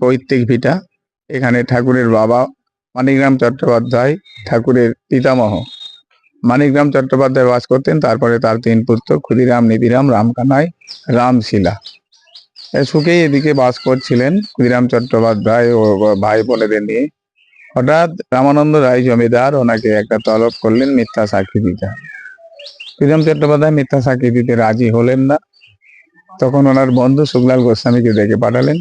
পৈতৃক ভিটা। এখানে ঠাকুরের বাবা মানিকরাম চট্টোপাধ্যায়, ঠাকুরের পিতামহ মানিকরাম চট্টোপাধ্যায় বাস করতেন। তারপরে তার তিন পুত্র ক্ষুদিরাম নিধিরাম রামকানাই, রামশিলা। সুখেই এদিকে বাস করছিলেন ক্ষুদিরাম চট্টোপাধ্যায় ও ভাই বোনেদের নিয়ে। হঠাৎ রামানন্দ রায় জমিদার ওনাকে একটা তলব করলেন মিথ্যা সাক্ষী দিতে। ক্ষুদিরাম চট্টোপাধ্যায় মিথ্যা সাক্ষী দিতে রাজি হলেন না। তখন ওনার বন্ধু সুগলাল গোস্বামীকে ডেকে পাঠালেন।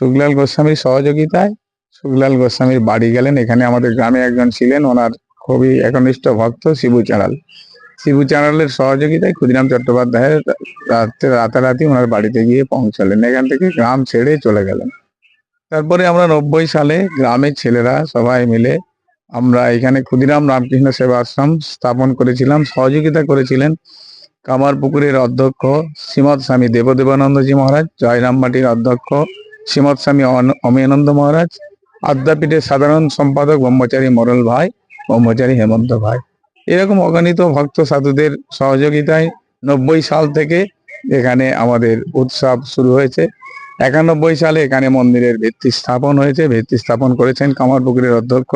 সুগলাল গোস্বামীর সহযোগিতায় সুগলাল গোস্বামীর বাড়ি গেলেন। এখানে আমাদের গ্রামে একজন ছিলেন, ওনার খুবই একনিষ্ঠ ভক্ত শিবু চাঁড়াল। শিবু চাঁড়ালের সহযোগিতায় ক্ষুদিরাম চট্টোপাধ্যায়ের রাত্রে রাতারাতি ওনার বাড়িতে গিয়ে পৌঁছালেন। এখান থেকে গ্রাম ছেড়ে চলে গেলেন। তারপরে আমরা নব্বই সালে গ্রামের ছেলেরা সবাই মিলে আমরা এখানে ক্ষুদিরাম রামকৃষ্ণ সেবা আশ্রম স্থাপন করেছিলাম, সহযোগিতা করেছিলেন কামারপুকুরের অধ্যক্ষ শ্রীমৎ স্বামী দেবদেবানন্দজি মহারাজ, জয়রামবাটির অধ্যক্ষ শ্রীমৎ স্বামী অমিয়ানন্দ মহারাজ আদ্যাপীঠের সাধারণ সম্পাদক ব্রহ্মচারী মরল ভাই, ব্রহ্মচারী হেমন্ত ভাই। এরকম অগণিত ভক্ত সাধুদের সহযোগিতায় নব্বই সাল থেকে এখানে আমাদের উৎসব শুরু হয়েছে। একানব্বই সালে এখানে মন্দিরের ভিত্তি স্থাপন হয়েছে। ভিত্তি স্থাপন করেছেন কামারপুকুরের অধ্যক্ষ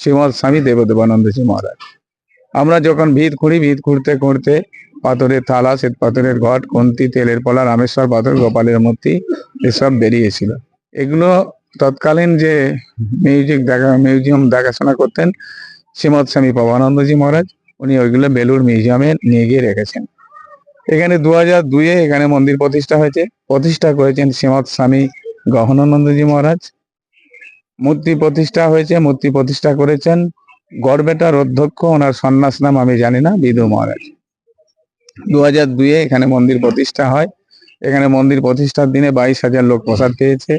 শ্রীমৎ স্বামী দেবদেবানন্দজি মহারাজ। আমরা যখন ভিত খুঁড়ি ভিত খুঁড়তে খুঁড়তে পাথরের থালা, শ্বেত পাথরের ঘট, কন্তি, তেলের পলা, রামেশ্বর পাথর, গোপালের মূর্তি, এসব বেরিয়েছিল। এগুলো তৎকালীন যে মিউজিক দেখা, মিউজিয়াম দেখাশোনা করতেন শ্রীমৎ স্বামী পবানন্দজি মহারাজ, উনি ওইগুলো বেলুর মিউজিয়ামে নিয়ে গিয়ে রেখেছেন। এখানে দু হাজার দুইয়ে এখানে মন্দির প্রতিষ্ঠা হয়েছে। প্রতিষ্ঠা করেছেন শ্রীমৎ স্বামী গহনানন্দজি মহারাজ। মূর্তি প্রতিষ্ঠা হয়েছে, মূর্তি প্রতিষ্ঠা করেছেন গড়বেটার অধ্যক্ষ, ওনার সন্ন্যাস নাম আমি জানি না, বিদু মহারাজ। দু হাজার দুইয়ে এখানে মন্দির প্রতিষ্ঠা হয়। এখানে মন্দির প্রতিষ্ঠার দিনে বাইশ হাজার লোক প্রসাদ পেয়েছে।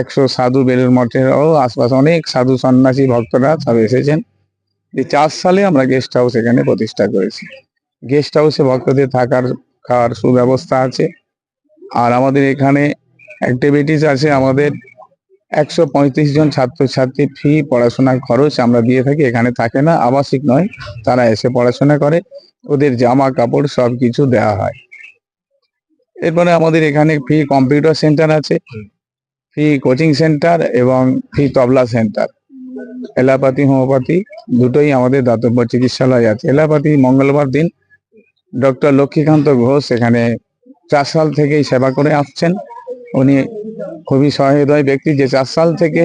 একশো সাধু বেলুর মঠের ও আশপাশ অনেক সাধু সন্ন্যাসী ভক্তরা সব এসেছেন। চার সালে আমরা গেস্ট হাউস এখানে প্রতিষ্ঠা করেছি। গেস্ট হাউসে ভক্তদের থাকার, খাওয়ার সুব্যবস্থা আছে। আর আমাদের এখানে অ্যাক্টিভিটিস আছে আমাদের একশো পঁয়ত্রিশ জন ছাত্রছাত্রী ফি পড়াশোনার খরচ আমরা দিয়ে থাকি। এখানে থাকে না, আবাসিক নয়, তারা এসে পড়াশোনা করে। ওদের জামা কাপড় সব কিছু দেওয়া হয়। এরপরে আমাদের এখানে ফ্রি কম্পিউটার সেন্টার আছে। ফ্রি কোচিং সেন্টার এবং free tabla center allopathy homeopathy দুটোই আমাদের দাতব্য চিকিৎসালয় আছে। এলাপাতি মঙ্গলবার দিন ডক্টর লক্ষ্মীকান্ত ঘোষ এখানে চার সাল থেকেই সেবা করে আসছেন। উনি খুবই সহৃদয় ব্যক্তি যে চার সাল থেকে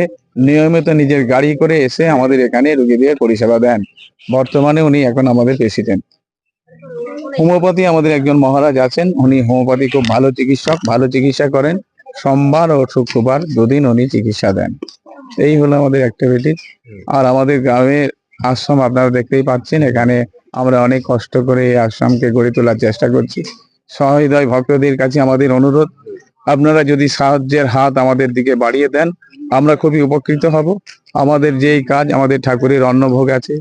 নিয়মিত নিজের গাড়ি করে এসে আমাদের এখানে রুগীদের পরিষেবা দেন। বর্তমানে উনি এখন আমাদের প্রেসিডেন্ট হোমিওপ্যাথি আমাদের একজন মহারাজ আছেন। উনি হোমিওপ্যাথি খুব ভালো চিকিৎসক, ভালো চিকিৎসা করেন। সোমবার ও শুক্রবার দুদিন উনি চিকিৎসা দেন। এই হলো আমাদের অ্যাক্টিভিটি আর আমাদের গ্রামের আশ্রম আপনারা দেখতেই পাচ্ছেন, এখানে আমরা অনেক কষ্ট করে এই আশ্রমকে গড়ে তোলার চেষ্টা করছি। সহৃদয় ভক্তদের কাছে আমাদের অনুরোধ আপনারা যদি সাহায্যের হাত আমাদের দিকে বাড়িয়ে দেন আমরা খুবই উপকৃত হব। আমাদের যেই কাজ আমাদের ঠাকুরের অন্নভোগ আছে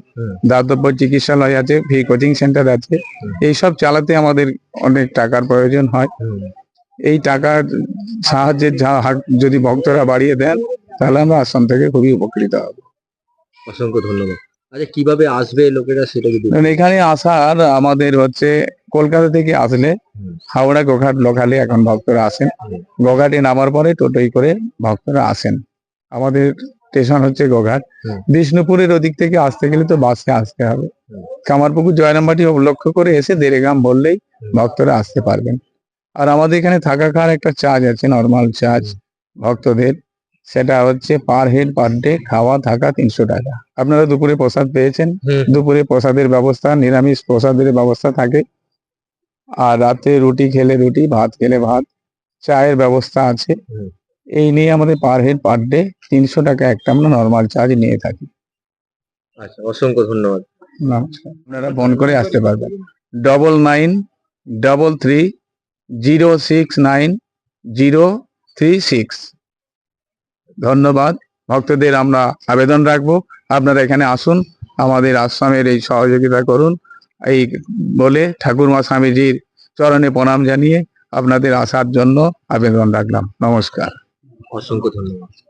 দাতব্য চিকিৎসালয় আছে ফ্রি কোচিং সেন্টার আছে এইসব চালাতে আমাদের অনেক টাকার প্রয়োজন হয়। এই টাকার সাহায্যের যা- হাত যদি ভক্তরা বাড়িয়ে দেন তাহলে আমরা আশ্রম থেকে খুবই উপকৃত হব। অসংখ্য ধন্যবাদ। আচ্ছা কীভাবে আসবে লোকেরা সেটা যদি এখানে আসার আমাদের হচ্ছে কলকাতা থেকে আসলে হাওড়া গোঘাট লোকালে এখন ভক্তরা আসেন। গোঘাটে নামার পরে টোটোই করে ভক্তরা আসেন। আমাদের স্টেশন হচ্ছে গোঘাট। বিষ্ণুপুরের ওদিক থেকে আসতে গেলে তো বাসে আসতে হবে। কামারপুকুর জয়রামবাটি লক্ষ্য করে এসে দেরেগাম বললেই ভক্তরা আসতে পারবেন। আর আমাদের এখানে থাকা খাওয়ার একটা চার্জ আছে নর্মাল চার্জ ভক্তদের। সেটা হচ্ছে পার হেড পার ডে খাওয়া থাকা তিনশো টাকা। আপনারা দুপুরে প্রসাদ পেয়েছেন। দুপুরে প্রসাদের ব্যবস্থা নিরামিষ প্রসাদের ব্যবস্থা থাকে। আর রাতে রুটি খেলে রুটি ভাত খেলে ভাত চায়ের ব্যবস্থা আছে। এই নিয়ে আমাদের পার হেড পার ডে তিনশো টাকা একটা আমরা নর্মাল চার্জ নিয়ে থাকি। আচ্ছা অসংখ্য ধন্যবাদ। নমস্কার। আপনারা ফোন করে আসতে পারবেন। Double nine double three zero six nine zero three six ধন্যবাদ। ভক্তদের আমরা আবেদন রাখব। আপনারা এখানে আসুন। আমাদের আশ্রমের এই সহযোগিতা করুন। এই বলে ঠাকুর মা স্বামীজির চরণে প্রণাম জানিয়ে আপনাদের আসার জন্য আবেদন রাখলাম। নমস্কার। অসংখ্য ধন্যবাদ।